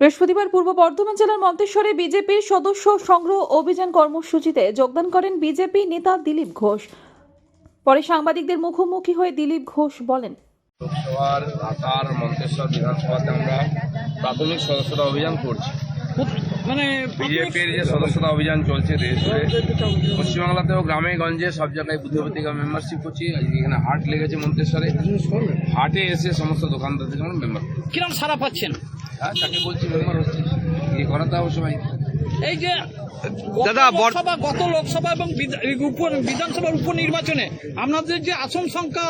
বৃহস্পতিবার পূর্ব বর্ধমান জেলার মন্তেশ্বরে বিজেপির সদস্য সংগ্রহ অভিযান কর্মসূচিতে যোগদান করেন বিজেপি নেতা দিলীপ ঘোষ। পরে সাংবাদিকদের মুখোমুখি হয়ে দিলীপ ঘোষ বলেন লোকসভার ঢাকার মন্তেশ্বর বিধানসভাতে আমরা প্রাথমিক সদস্যতা অভিযান করছি। মানে বিজেপির যে সদস্যতা অভিযান চলছে দেশ জুড়ে পশ্চিমবাংলাতেও গ্রামে গঞ্জে সব জায়গায় বুদ্ধিপতিকা মেম্বারশিপ করছি। এখানে হাট লেগেছে মন্তেশ্বরে। হাটে এসে সমস্ত দোকানদার থেকে আমরা মেম্বার কিরম সারা পাচ্ছেন? তাকে বলছি মেম্বার হচ্ছে কি করাতে হবে সবাই এই যে দাদা লোকসভা গত লোকসভা এবং এই বিধানসভার উপনির্বাচনে আপনাদের যে আসন সংখ্যা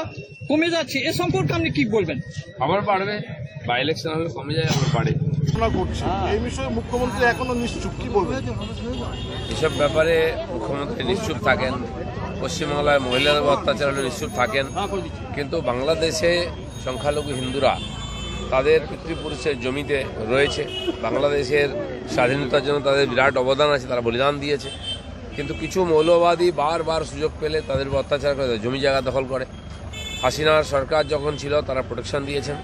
কমে যাচ্ছে এ সম্পর্কে আপনি কি বলবেন? আবার বাড়বে। বা ইলেকশন হলে কমে যায় আবার বাড়ে। আলোচনা এই বিষয়ে মুখ্যমন্ত্রী এখনও নিশ্চুপ কি বলবেন? এসব ব্যাপারে মুখ্যমন্ত্রী নিশ্চুপ থাকেন। পশ্চিমবাংলায় মহিলাদের অত্যাচার নিশ্চুপ থাকেন। কিন্তু বাংলাদেশে সংখ্যালঘু হিন্দুরা তাদের পিতৃপুরুষের জমিতে রয়েছে। বাংলাদেশের স্বাধীনতার জন্য তাদের বিরাট অবদান আছে, তারা বলিদান দিয়েছে। কিন্তু কিছু মৌলবাদী বারবার সুযোগ পেলে তাদের উপর অত্যাচার করে জমি জায়গা দখল করে। হাসিনার সরকার যখন ছিল, তারা প্রোটেকশন দিয়েছেন।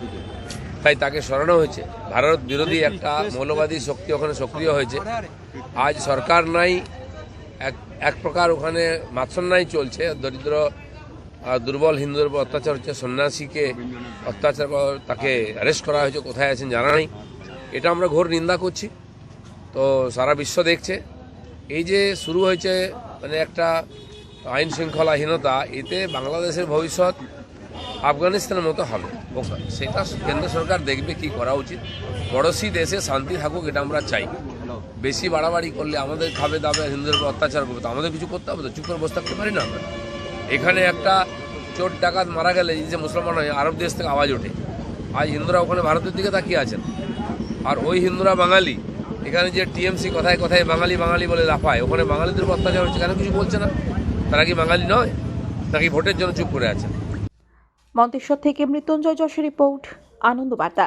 তাই তাকে সরানো হয়েছে। ভারত বিরোধী একটা মৌলবাদী শক্তি ওখানে সক্রিয় হয়েছে। আজ সরকার নাই, এক এক প্রকার ওখানে মাৎসন্যায় চলছে। দরিদ্র দুর্বল হিন্দুদের উপর অত্যাচার হচ্ছে, সন্ন্যাসীকে অত্যাচার তাকে অ্যারেস্ট করা হয়েছে, কোথায় আছেন জানা নেই। এটা আমরা ঘোর নিন্দা করছি। তো সারা বিশ্ব দেখছে। এই যে শুরু হয়েছে মানে একটা আইন শৃঙ্খলাহীনতা, এতে বাংলাদেশের ভবিষ্যৎ আফগানিস্তানের মতো হবে। সেটা কেন্দ্র সরকার দেখবে কি করা উচিত। পড়োশি দেশে শান্তি থাকুক, এটা আমরা চাই। বেশি বাড়াবাড়ি করলে আমাদের খাবে দাবে, হিন্দুদের উপর অত্যাচার করবে, তো আমাদের কিছু করতে হবে তো? চুপ করে বসে থাকতে পারি না আমরা? এখানে একটা চোর ডাকাত মারা গেলে যে মুসলমান হয় আরব দেশ থেকে আওয়াজ ওঠে। আজ হিন্দুরা ওখানে ভারতের দিকে তাকিয়ে আছেন। আর ওই হিন্দুরা বাঙালি, এখানে যে টিএমসি কথায় কথায় বাঙালি বাঙালি বলে লাফায়, ওখানে বাঙালিদের অত্যাচার হচ্ছে কেন কিছু বলছে না? তারা কি বাঙালি নয়? নাকি ভোটের জন্য চুপ করে আছে? মন্তেশ্বর থেকে মৃত্যুঞ্জয় যশের রিপোর্ট আনন্দ বার্তা